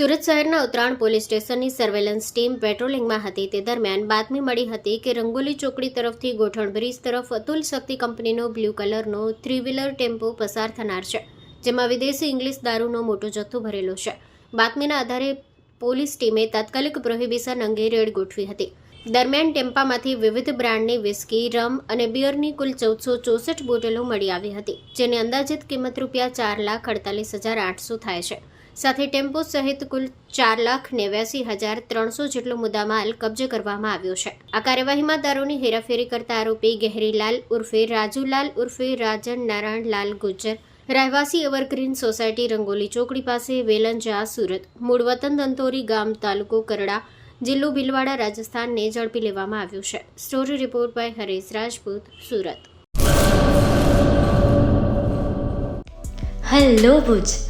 સુરત શહેરના ઉત્તરાયણ પોલીસ સ્ટેશનની surveillance team પેટ્રોલિંગમાં હતી. તે દરમિયાન બાતમી મળી હતી કે રંગોલી ચોકડી તરફથી ગોઠણ બ્રિજ તરફ અતુલ શક્તિ કંપનીનો બ્લુ કલરનો થ્રી વ્હીલર ટેમ્પો પસાર થનાર છે, જેમાં વિદેશી ઇંગ્લિશ દારૂનો મોટો જથ્થો ભરેલો છે. બાતમીના આધારે પોલીસ ટીમે તાત્કાલિક પ્રોહિબિશન અંગે રેડ ગોઠવી હતી. દરમિયાન ટેમ્પામાંથી વિવિધ બ્રાન્ડની વિસ્કી રમ અને બિયરની કુલ ચૌદસો ચોસઠ બોટલો મળી આવી હતી, જેની અંદાજિત કિંમત રૂપિયા ચાર લાખ અડતાલીસ હજાર આઠસો થાય છે. સાથે ટેમ્પો સહિત કુલ ચાર લાખ નેવ્યાસી હજાર ત્રણસો જેટલો મુદ્દામાલ કબજે કરવામાં આવ્યો છે. આ કાર્યવાહીમાં દારૂની હેરાફેરી કરતા આરોપી ગહેરીલાલ ઉર્ફે રાજુલાલ ઉર્ફે રાજન નારાયણલાલ ગુજ્જર, રહેવાસી એવરગ્રીન સોસાયટી રંગોલી ચોકડી પાસે વેલંજા સુરત, મૂળ વતન દંતોરી ગામ તાલુકો કરડા, જિલ્લો ભીલવાડા, રાજસ્થાનને ઝડપી લેવામાં આવ્યું છે. Story report by Haresh Rajput, Surat. Hello Bhuj.